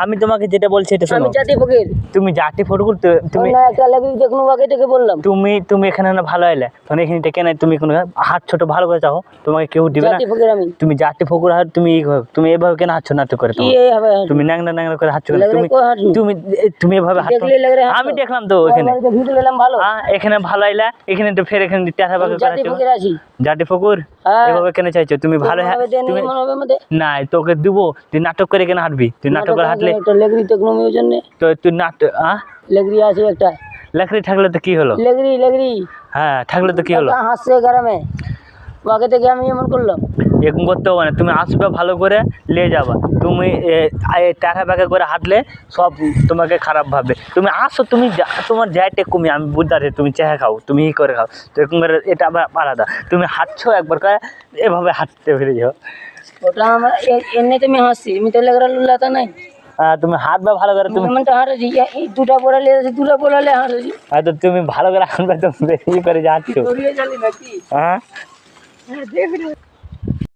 আমি তোমাকে যেটা বলছি এটা শোনো। আমি জাতি ফকির। তুমি জাতি ফকির তুমি না একটা লাগি আগে থেকে বললাম। তুমি তুমি এখানে না ভালো তুমি এখানে থেকে তুমি হাত ছোট ভালো করে চাও তোমাকে কেউ দিবে না। তুমি জাতি ফকির তুমি তুমি এভাবে কেন হাত ছোট নাটক করে তুমি করে হাত ছোট তুমি তুমি তুমি এভাবে হাত আমি দেখলাম তো এখানে এখানে ভালো আইলা। এখানে তো ফের এখানে টেরা বাকি করে জাতি ফকির এভাবে কেন চাইছো? তুমি ভালো হ্যাঁ- না তোকে দিব তুই নাটক করে কেন হাঁটবি? তুই নাটক হাঁটলে একটা লেগরি টেকনোমি ওই জন্য। তো তুই নাট হ্যাঁ লেগরি আছে একটা। লেখরি থাকলে তো কি হলো? লেগরি লেগরি হ্যাঁ থাকলে তো কি হলো? হাসছে গরমে। আগে থেকে আমি এমন করলাম। এরকম করতে হবে না। তুমি আসবে ভালো করে নিয়ে যাবা। তুমি টাকা ব্যাগে করে হাঁটলে সব তোমাকে খারাপ ভাববে। তুমি আসো তুমি তোমার যাইতে কমি আমি বুঝতে তুমি চেহা খাও তুমি ই করে খাও। তো এরকম করে এটা আবার আলাদা। তুমি হাঁটছো একবার করে এভাবে হাঁটতে পেরে যাও। ওটা আমার এমনি তুমি হাসছি আমি তো লেগরা লুলাতা নাই। তুমি হাঁটবে ভালো করে তুমি তো হাঁটেছি এই দুটা পড়ালে দুটা পড়ালে হাঁটেছি। হয়তো তুমি ভালো করে হাঁটবে তুমি বেশি করে যাচ্ছ হ্যাঁ হ্যাঁ,